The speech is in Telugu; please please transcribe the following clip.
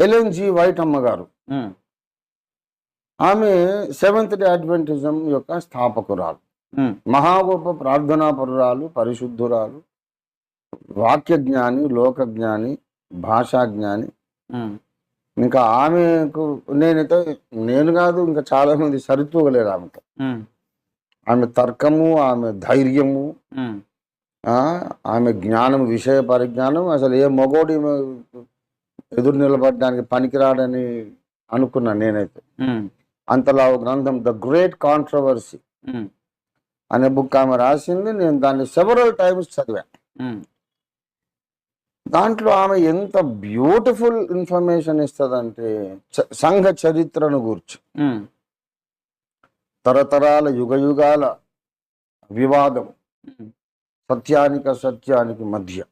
ఎల్ఎన్జి వైట్ అమ్మగారు ఆమె సెవెంత్ డే అడ్వెంటిజం యొక్క స్థాపకురాలు. ఉమ్, మహా గొప్ప ప్రార్థనాపరురాలు పరిశుద్ధురాలు వాక్య జ్ఞాని లోక జ్ఞాని భాషా జ్ఞాని. ఇంకా ఆమెకు నేనైతే నేను కాదు ఇంకా చాలా మంది సరితూగలేరు ఆమెతో ఆమె తర్కము ఆమె ధైర్యము ఆమె జ్ఞానం విషయ పరిజ్ఞానం అసలు ఏ మొగోడి ఎదురు నిలబడడానికి పనికిరాడని అనుకున్నాను నేనైతే. అంతలా ఒక గ్రంథం ద గ్రేట్ కాంట్రవర్సీ అనే బుక్ ఆమె రాసింది. నేను దాన్ని సెవరల్ టైమ్స్ చదివాను. దాంట్లో ఆమె ఎంత బ్యూటిఫుల్ ఇన్ఫర్మేషన్ ఇస్తుందంటే సంఘ చరిత్రను గురించి. తరతరాల యుగ యుగాల వివాదం. సత్యానికి అసత్యానికి మధ్య.